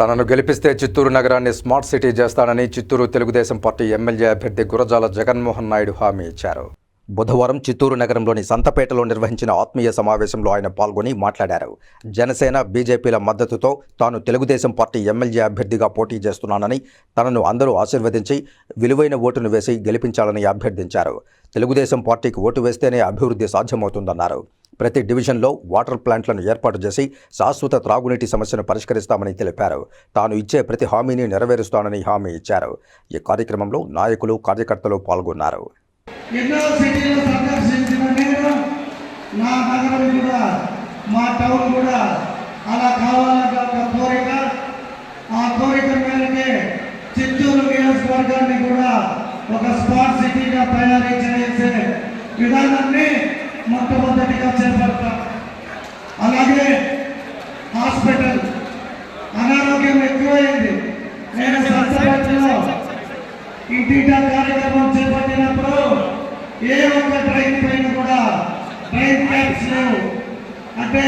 తనను గెలిపిస్తే చిత్తూరు నగరాన్ని స్మార్ట్ సిటీ చేస్తానని చిత్తూరు తెలుగుదేశం పార్టీ ఎమ్మెల్యే అభ్యర్థి గురజాల జగన్మోహన్ నాయుడు హామీ ఇచ్చారు. బుధవారం చిత్తూరు నగరంలోని సంతపేటలో నిర్వహించిన ఆత్మీయ సమావేశంలో ఆయన పాల్గొని మాట్లాడారు. జనసేన బీజేపీల మద్దతుతో తాను తెలుగుదేశం పార్టీ ఎమ్మెల్యే అభ్యర్థిగా పోటీ చేస్తున్నానని తనను అందరూ ఆశీర్వదించి విలువైన ఓటును వేసి గెలిపించాలని అభ్యర్థించారు. తెలుగుదేశం పార్టీకి ఓటు వేస్తేనే అభివృద్ధి సాధ్యమవుతుందన్నారు. ప్రతి డివిజన్లో వాటర్ ప్లాంట్లను ఏర్పాటు చేసి శాశ్వత త్రాగునీటి సమస్యను పరిష్కరిస్తామని తెలిపారు. తాను ఇచ్చే ప్రతి హామీని నెరవేరుస్తానని హామీ ఇచ్చారు. ఈ కార్యక్రమంలో నాయకులు కార్యకర్తలు పాల్గొన్నారు. మా టౌన్ కూడా అలా కావాలన్న ఒక కోరిక. ఆ కోరిక మేరకే చిత్తూరు నియోజకవర్గాన్ని కూడా ఒక స్మార్ట్ సిటీగా తయారు చేసే విధానాన్ని మొట్టమొదటిగా చేపడతాం. అలాగే హాస్పిటల్ అనారోగ్యం ఎక్కువైంది. నేను సంస్థలో ఇంటింటా కార్యక్రమం చేపట్టినప్పుడు ఏ ఒక్క ట్రైన్ పైన కూడా ట్రైన్ క్యాబ్స్ లేవు అంటే